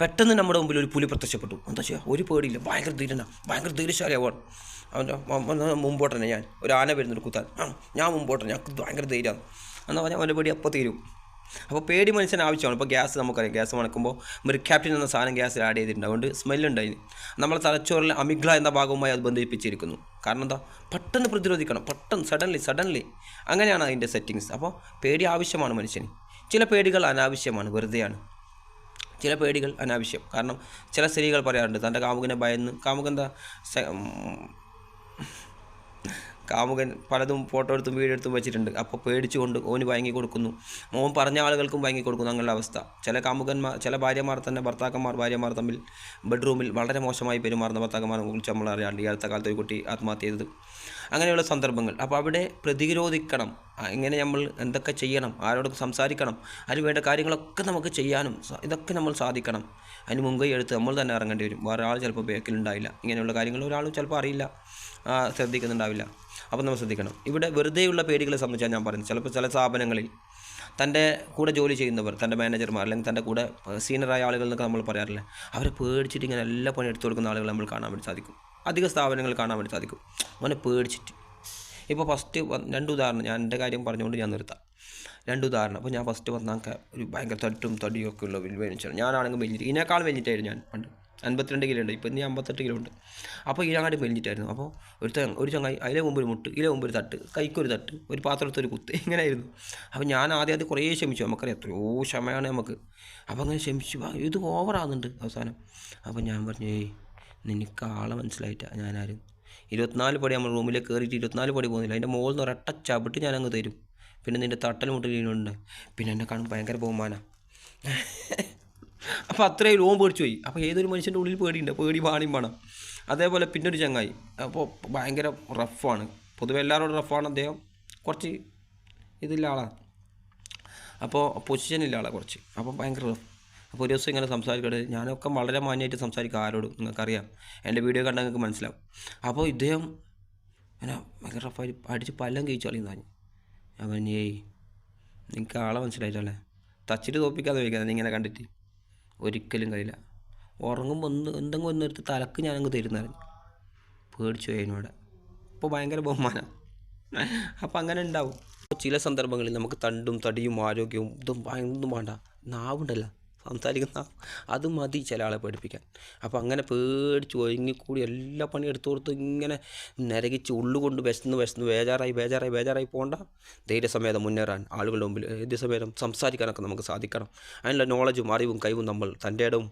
പെട്ടെന്ന് നമ്മുടെ മുമ്പിൽ ഒരു പുലി പ്രത്യക്ഷപ്പെട്ടു. എന്താ ചെയ്യുക ഒരു പേടിയില്ല. ഭയങ്കര ധീരന ഭയങ്കര ധീരശാലിയാവാണ് അവന്റെ മുമ്പോട്ടനെ ഞാൻ. ഒരു ആന വരുന്നൊരു കുത്താൻ. ആ ഞാൻ മുമ്പോട്ട് ഞാൻ ഭയങ്കര ധൈര്യമാണ്. എന്നാൽ പറഞ്ഞാൽ അവന്റെ പേടി അപ്പോൾ തീരും. അപ്പോൾ പേടി മനുഷ്യൻ ആവശ്യമാണ്. ഇപ്പോൾ ഗ്യാസ് നമുക്കറിയാം. ഗ്യാസ് മണക്കുമ്പോൾ മെറിക്യാപ്റ്റിൻ എന്ന സാധനം ഗ്യാസിൽ ആഡ് ചെയ്തിട്ടുണ്ട്. അതുകൊണ്ട് സ്മെല്ലുണ്ടായി. നമ്മളെ തലച്ചോറിൽ അമിഗ്ല എന്ന ഭാഗവുമായി അത് ബന്ധിപ്പിച്ചിരിക്കുന്നു. കാരണം എന്താ? പെട്ടെന്ന് പ്രതിരോധിക്കണം. പെട്ടെന്ന് സഡൻലി സഡൻലി അങ്ങനെയാണ് അതിന്റെ സെറ്റിങ്സ് അപ്പോൾ പേടി ആവശ്യമാണ് മനുഷ്യന്. ചില പേടികൾ അനാവശ്യമാണ്. വെറുതെയാണ്. ചില പേടികൾ അനാവശ്യം. കാരണം ചില സ്ത്രീകൾ പറയാറുണ്ട് തന്റെ കാമുകനെ ഭയന്ന് കാമുകൻ എന്താ? കാമുകൻ പലതും ഫോട്ടോ എടുത്തും വീഡിയോ എടുത്തും വെച്ചിട്ടുണ്ട്. അപ്പോൾ പേടിച്ചുകൊണ്ട് ഓന് വാങ്ങി കൊടുക്കുന്നു. മോൻ പറഞ്ഞ ആളുകൾക്കും വാങ്ങി കൊടുക്കുന്നു. അങ്ങനെയുള്ള അവസ്ഥ. ചില കാമുകന്മാർ ചില ഭാര്യമാർ തന്നെ ഭർത്താക്കന്മാർ ഭാര്യമാർ തമ്മിൽ ബെഡ്റൂമിൽ വളരെ മോശമായി പെരുമാറുന്ന ഭർത്താക്കന്മാരെ കുറിച്ച് നമ്മൾ അറിയാണ്ട് ഈ അടുത്ത കാലത്ത് ഒരു കുട്ടി ആത്മഹത്യ ചെയ്തത്. അങ്ങനെയുള്ള സന്ദർഭങ്ങൾ. അപ്പോൾ അവിടെ പ്രതിരോധിക്കണം. എങ്ങനെ നമ്മൾ എന്തൊക്കെ ചെയ്യണം ആരോടൊക്കെ സംസാരിക്കണം അതിന് വേണ്ട കാര്യങ്ങളൊക്കെ നമുക്ക് ചെയ്യാനും ഇതൊക്കെ നമ്മൾ സാധിക്കണം. അതിന് മുൻകൈ എടുത്ത് നമ്മൾ തന്നെ ഇറങ്ങേണ്ടി വരും. വേറെ ആൾ ചിലപ്പോൾ ബേക്കിലുണ്ടാവില്ല. ഇങ്ങനെയുള്ള കാര്യങ്ങൾ ഒരാൾ ചിലപ്പോൾ അറിയില്ല. ശ്രദ്ധിക്കുന്നുണ്ടാവില്ല. അപ്പോൾ നമ്മൾ ശ്രദ്ധിക്കണം. ഇവിടെ വെറുതെയുള്ള പേടികളെ സംബന്ധിച്ചാണ് ഞാൻ പറയുന്നത്. ചിലപ്പോൾ ചില സ്ഥാപനങ്ങളിൽ തന്റെ കൂടെ ജോലി ചെയ്യുന്നവർ തന്റെ മാനേജർമാർ അല്ലെങ്കിൽ തന്റെ കൂടെ സീനിയറായ ആളുകൾ എന്നൊക്കെ നമ്മൾ പറയാറില്ലേ അവരെ പേടിച്ചിട്ട് ഇങ്ങനെ എല്ലാ പണി എടുത്തു കൊടുക്കുന്ന ആളുകളെ നമ്മൾ കാണാൻ വേണ്ടി സാധിക്കും. അധിക സ്ഥാപനങ്ങൾ കാണാൻ വേണ്ടി സാധിക്കും. അവനെ പേടിച്ചിട്ട്. ഇപ്പോൾ ഫസ്റ്റ് രണ്ട് ഉദാഹരണം ഞാൻ എന്റെ കാര്യം പറഞ്ഞുകൊണ്ട് ഞാൻ നിർത്താം. രണ്ട് ഉദാഹരണം. അപ്പോൾ ഞാൻ ഫസ്റ്റ് വന്നാക്ക ഒരു ഭയങ്കര തട്ടും തടിയും ഒക്കെ ഉള്ള വലിയ ഞാനാണെങ്കിൽ വലിയ ഇതിനേക്കാൾ വെഞ്ഞിട്ടായിരുന്നു ഞാൻ പണ്ട്. അൻപത്തിരണ്ട് കിലോ ഉണ്ട്. ഇപ്പം ഇനി അമ്പത്തെട്ട് കിലോ ഉണ്ട്. അപ്പോൾ ഇതിനങ്ങാട്ടി മെലിഞ്ഞിട്ടായിരുന്നു. അപ്പോൾ ഒരു ഒരു ചങ്ങായി അതിലെ മുമ്പ് ഒരു മുട്ട് ഇതിലെ മുമ്പ് ഒരു തട്ട് കൈക്കൊരു തട്ട് ഒരു പാത്രത്തൊരു കുത്ത് ഇങ്ങനെയായിരുന്നു. അപ്പോൾ ഞാൻ ആദ്യം അത് കുറേ ക്ഷമിച്ചു. നമുക്കറിയാം എത്രയോ ക്ഷമയാണ് നമുക്ക്. അപ്പോൾ അങ്ങനെ ക്ഷമിച്ചു. ഇത് ഓവറാകുന്നുണ്ട് അവസാനം. അപ്പോൾ ഞാൻ പറഞ്ഞു ഏയ് നിനക്ക് ആളെ മനസ്സിലായിട്ടാണ് ഞാനാരും? ഇരുപത്തിനാല് പടി നമ്മൾ റൂമിലേക്ക് കയറിയിട്ട് ഇരുപത്തിനാല് പടി പോകുന്നില്ല. അതിന്റെ മുകളിൽ നിന്ന് ഒരട്ട ചവിട്ട് ഞാൻ അങ്ങ് തരും. പിന്നെ നിന്റെ തട്ടൽ മുട്ടലുണ്ട് പിന്നെ എന്നെ കാണും ഭയങ്കര ബഹുമാനം. അപ്പോൾ അത്രയും റൂം പേടിച്ചു പോയി. അപ്പോൾ ഏതൊരു മനുഷ്യന്റെ ഉള്ളിൽ പേടിയുണ്ട്? പേടി പാണിയും വേണം. അതേപോലെ പിന്നെ ഒരു ചങ്ങായി. അപ്പോൾ ഭയങ്കര റഫാണ് പൊതുവെ എല്ലാവരോടും റഫാണ് അദ്ദേഹം. കുറച്ച് ഇതില്ല ആളാണ് അപ്പോൾ പൊസിഷനില്ല ആളെ കുറച്ച്. അപ്പോൾ ഭയങ്കര റഫ് അപ്പോൾ ഒരു ദിവസം ഇങ്ങനെ സംസാരിക്കട്ടെ ഞാനൊക്കെ വളരെ മാന്യമായിട്ട് സംസാരിക്കും ആരോടും നിങ്ങൾക്കറിയാം. എന്റെ വീഡിയോ കണ്ടാൽ നിങ്ങൾക്ക് മനസ്സിലാവും. അപ്പോൾ ഇദ്ദേഹം അങ്ങനെ ഭയങ്കര റഫായി അടിച്ച് പല്ലം കഴിച്ചു കളയുന്ന ഞാൻ പറഞ്ഞു ഏയ് നിങ്ങൾക്ക് ആളെ മനസ്സിലായിട്ടല്ലേ തച്ചിട്ട് തോപ്പിക്കാതെ വയ്ക്കാതെ ഇങ്ങനെ കണ്ടിട്ട്. ഒരിക്കലും കഴിയില്ല. ഉറങ്ങുമ്പോൾ ഒന്ന് എന്തെങ്കിലും ഒന്നെടുത്ത് തലക്ക് ഞാനങ്ങ് തരുന്നറിഞ്ഞു പേടിച്ചു അതിനോട്. അപ്പോൾ ഭയങ്കര ബഹുമാനം. അപ്പം അങ്ങനെ ഉണ്ടാവും. ചില സന്ദർഭങ്ങളിൽ നമുക്ക് തണ്ടും തടിയും ആരോഗ്യവും ഇതും ഭയങ്കര വേണ്ട. നാവുണ്ടല്ലോ. സംസാരിക്കുന്ന അത് മതി ചില ആളെ പഠിപ്പിക്കാൻ അപ്പോൾ അങ്ങനെ പേടിച്ച് ഒഴുങ്ങിക്കൂടി എല്ലാ പണി എടുത്തു കൊടുത്ത് ഇങ്ങനെ നരകിച്ച് ഉള്ളുകൊണ്ട് വിശന്ന് വിശന്ന് ബേജാറായി ബേജാറായി ബേജാറായി പോകണ്ട ധൈര്യസമേതം മുന്നേറാൻ ആളുകളുടെ മുമ്പിൽ ധൈര്യസമേതം സംസാരിക്കാനൊക്കെ നമുക്ക് സാധിക്കണം. അതിനുള്ള നോളജും അറിവും കഴിവും നമ്മൾ തന്റെ ഇടവും